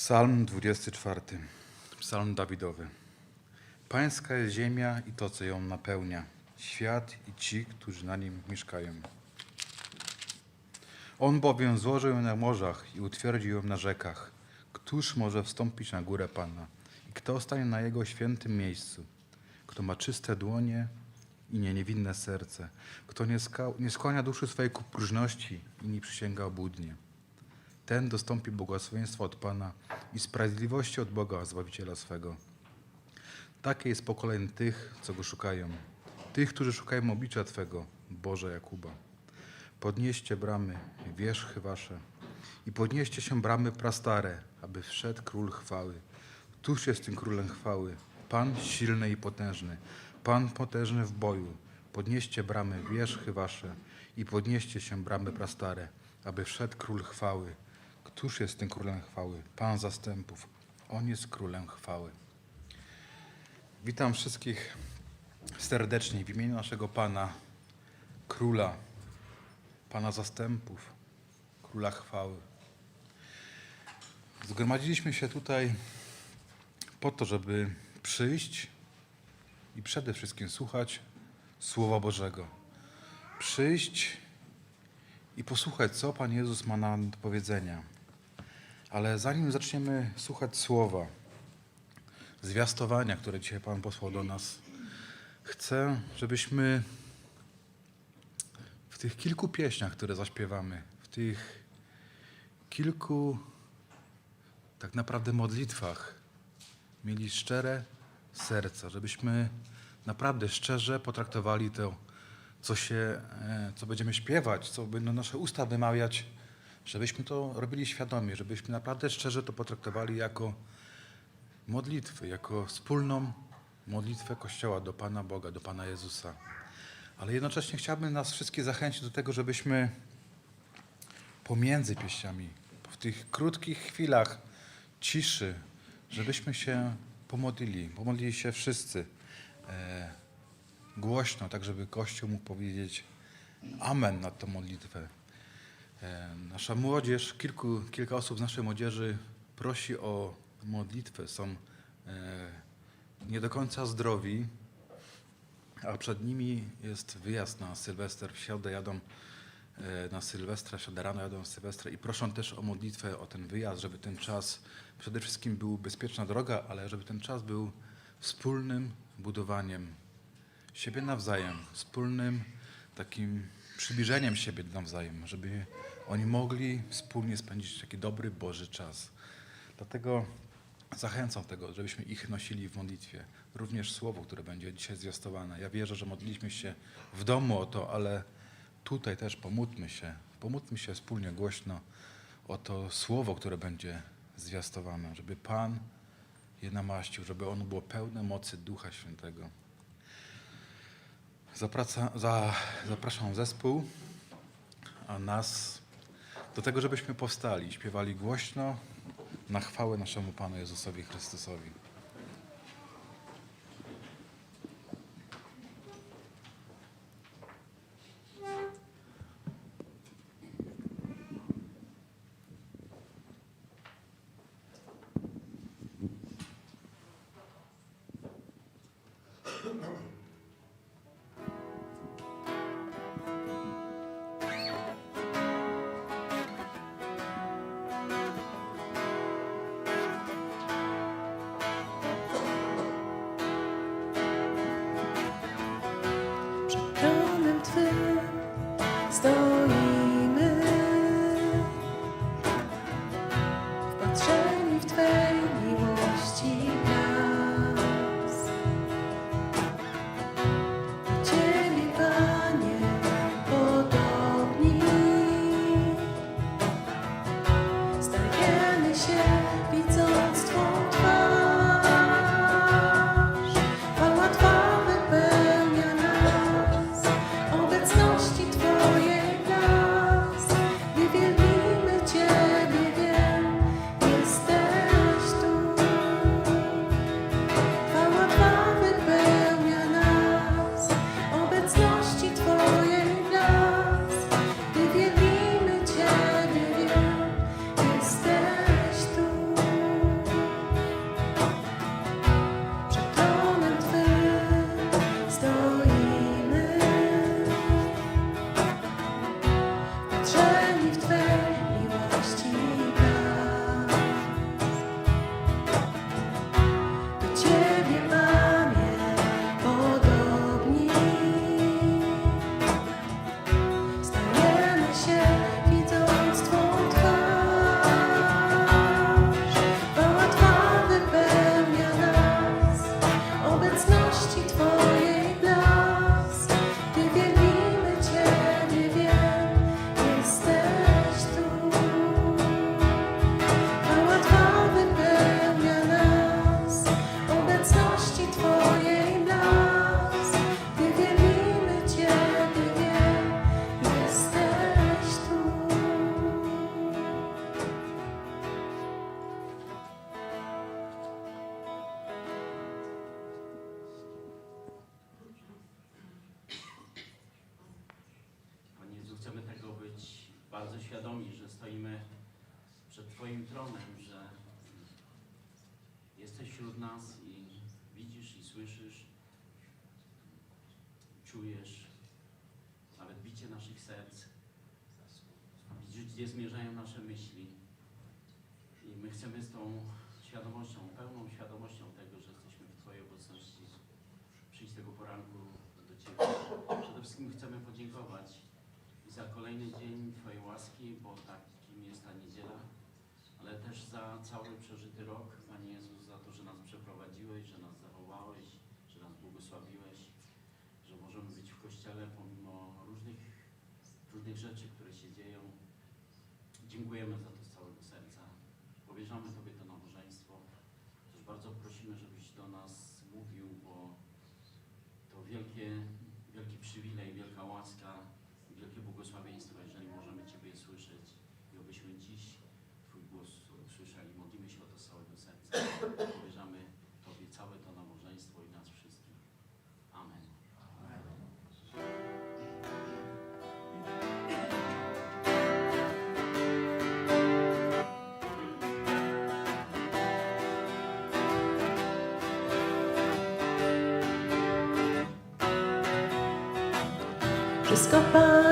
Psalm 24. Psalm Dawidowy. Pańska jest ziemia i to, co ją napełnia, świat i ci, którzy na nim mieszkają. On bowiem złożył ją na morzach i utwierdził ją na rzekach. Któż może wstąpić na górę Pana? I kto stanie na Jego świętym miejscu? Kto ma czyste dłonie i nie niewinne serce? Kto nie, skłania duszy swojej ku próżności i nie przysięga obłudnie? Ten dostąpi błogosławieństwa od Pana i sprawiedliwości od Boga, Zbawiciela swego. Takie jest pokolenie tych, co Go szukają. Tych, którzy szukają oblicza Twego, Boże Jakuba. Podnieście bramy, wierzchy Wasze i podnieście się bramy prastare, aby wszedł Król chwały. Któż jest tym Królem chwały? Pan silny i potężny, Pan potężny w boju. Podnieście bramy, wierzchy Wasze i podnieście się bramy prastare, aby wszedł Król chwały. Któż jest tym Królem chwały? Pan zastępów. On jest Królem chwały. Witam wszystkich serdecznie w imieniu naszego Pana, Króla, Pana zastępów, Króla chwały. Zgromadziliśmy się tutaj po to, żeby przyjść i przede wszystkim słuchać Słowa Bożego. Przyjść i posłuchać, co Pan Jezus ma nam do powiedzenia. Ale zanim zaczniemy słuchać Słowa, zwiastowania, które dzisiaj Pan posłał do nas, chcę, żebyśmy w tych kilku pieśniach, które zaśpiewamy, w tych kilku tak naprawdę modlitwach mieli szczere serca, żebyśmy naprawdę szczerze potraktowali to, co się, e, co będziemy śpiewać, co będą nasze usta wymawiać, żebyśmy to robili świadomie, żebyśmy naprawdę szczerze to potraktowali jako modlitwy, jako wspólną modlitwę Kościoła do Pana Boga, do Pana Jezusa. Ale jednocześnie chciałbym nas wszystkich zachęcić do tego, żebyśmy pomiędzy pieśniami, w tych krótkich chwilach ciszy, żebyśmy się pomodlili, pomodlili się wszyscy e, głośno, tak żeby Kościół mógł powiedzieć Amen na tę modlitwę. E, Nasza młodzież, kilku, kilka osób z naszej młodzieży prosi o modlitwę. Są e, nie do końca zdrowi, a przed nimi jest wyjazd na Sylwester. W środę jadą e, na Sylwestra, środę rano jadą na Sylwestra i proszą też o modlitwę, o ten wyjazd, żeby ten czas przede wszystkim był bezpieczna droga, ale żeby ten czas był wspólnym budowaniem siebie nawzajem, wspólnym takim przybliżeniem siebie nawzajem, żeby oni mogli wspólnie spędzić taki dobry Boży czas. Dlatego zachęcam tego, żebyśmy ich nosili w modlitwie. Również słowo, które będzie dzisiaj zwiastowane. Ja wierzę, że modliliśmy się w domu o to, ale tutaj też pomódlmy się. Pomódlmy się wspólnie głośno o to słowo, które będzie zwiastowane, żeby Pan je namaścił, żeby ono było pełne mocy Ducha Świętego. Zapraca, za, zapraszam zespół, a nas do tego, żebyśmy powstali śpiewali głośno na chwałę naszemu Panu Jezusowi Chrystusowi. touch. Stoimy przed Twoim tronem, że jesteś wśród nas i widzisz i słyszysz, czujesz nawet bicie naszych serc. Widzisz, gdzie zmierzają nasze myśli. I my chcemy z tą świadomością, pełną świadomością tego, że jesteśmy w Twojej obecności, przyjść tego poranku do Ciebie. Przede wszystkim chcemy podziękować za kolejny dzień Twojej łaski, bo takim jest ta niedziela, ale też za cały przeżyty rok, Panie Jezus, za to, że nas przeprowadziłeś, że nas zawołałeś, że nas błogosławiłeś, że możemy być w Kościele pomimo różnych, różnych rzeczy, które się dzieją. Dziękujemy za escapar.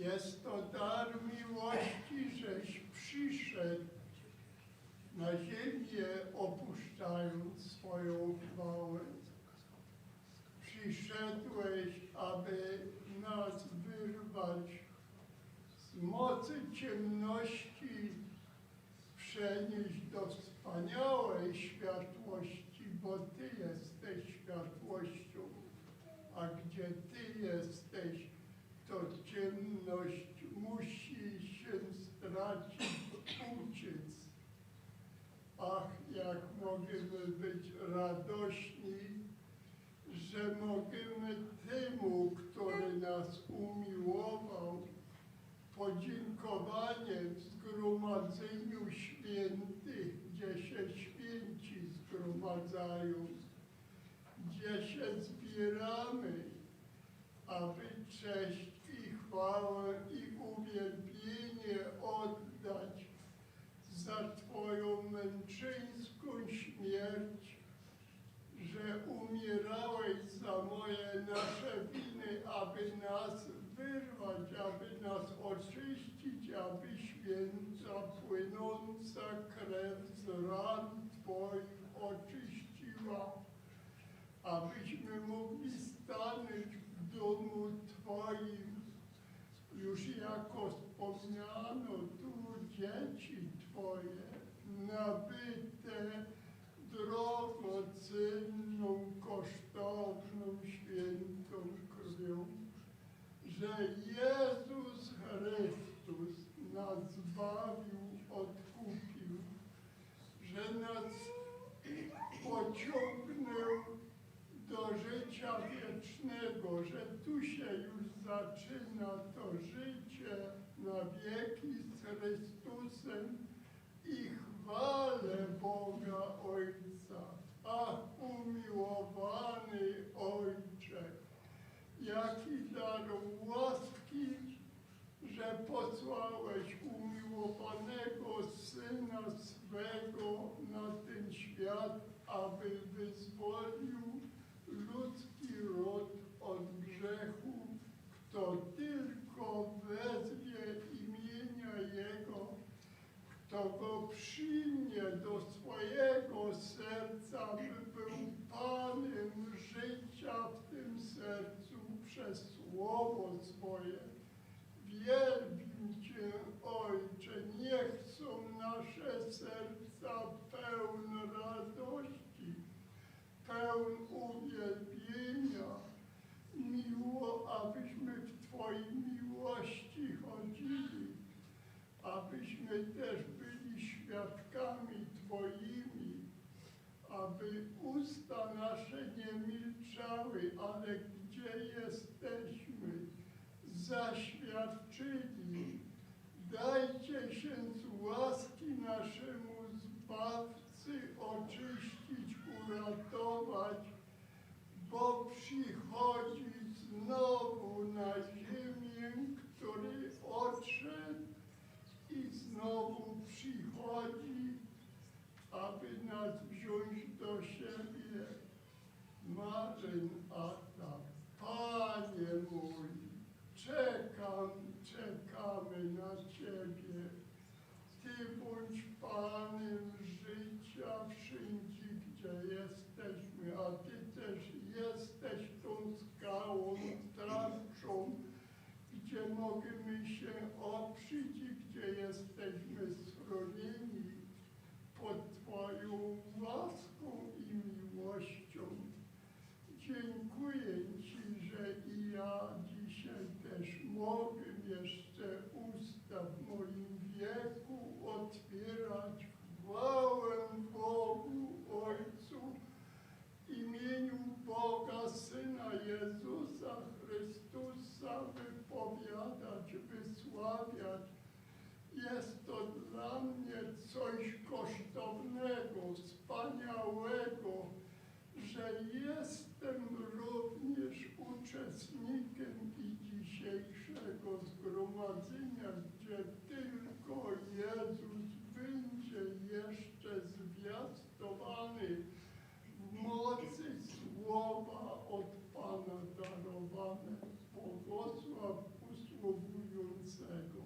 Jest to dar miłości, żeś przyszedł na ziemię, opuszczając swoją chwałę. Przyszedłeś, aby nas wyrwać z mocy ciemności przenieść do wspaniałej światłości, bo Ty jesteś światłością, a gdzie Ty jesteś, to ciemność musi się stracić, uciec. Ach, jak możemy być radośni, że możemy temu, który nas umiłował, podziękowanie w zgromadzeniu świętych, gdzie się święci zgromadzają, gdzie się zbieramy, aby cześć chwałę i uwielbienie oddać za Twoją męczeńską śmierć, że umierałeś za moje nasze winy, aby nas wyrwać, aby nas oczyścić, abyśmy Święta, płynąca krew z ran Twoich oczyściła, abyśmy mogli stanąć w domu Twoim, już jako wspomniano tu dzieci Twoje, nabyte drogocenną, kosztowną, świętą krwią, że Jezus Chrystus nas zbawił, odkupił, że nas pociągnął do życia wiecznego, że tu się już zaczyna to życie wieki z Chrystusem i chwalę Boga Ojca. Ach, umiłowany Ojcze, jaki dar łaski, że posłałeś umiłowanego Syna swego na ten świat, aby wyzwolił ludzki ród od grzechu. Kto tylko wezwie imienia Jego, kto go przyjmie do swojego serca, by był Panem życia w tym sercu przez Słowo swoje. Wielbię Cię, Ojcze, niech są nasze serca pełne radości, pełne uwielbienia, miło, abyśmy w Twojej miłości chodzili, abyśmy też byli świadkami Twoimi, aby usta nasze nie ale gdzie jesteśmy, zaświadczyli. Dajcie się z łaski naszemu Zbawcy oczyścić, uratować, bo przychodzi znowu na ziemię, który odszedł i znowu przychodzi, aby nas wziąć do siebie. Imagine. are uh, mogę jeszcze usta w moim wieku otwierać chwałę Bogu Ojcu, imieniu Boga Syna Jezusa Chrystusa wypowiadać, wysławiać. Jest to dla mnie coś kosztownego, wspaniałego, że jestem również uczestnikiem i dzisiejszego zgromadzenia, gdzie tylko Jezus będzie jeszcze zwiastowany mocy słowa od Pana darowane. Błogosław usługującego,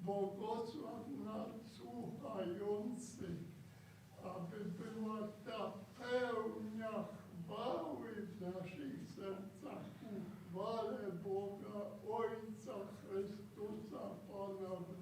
błogosław nadsłuchających, aby była ta pełnia chwały w naszych sercach chwale Boga Ojca Chrystusa Pana w Duchu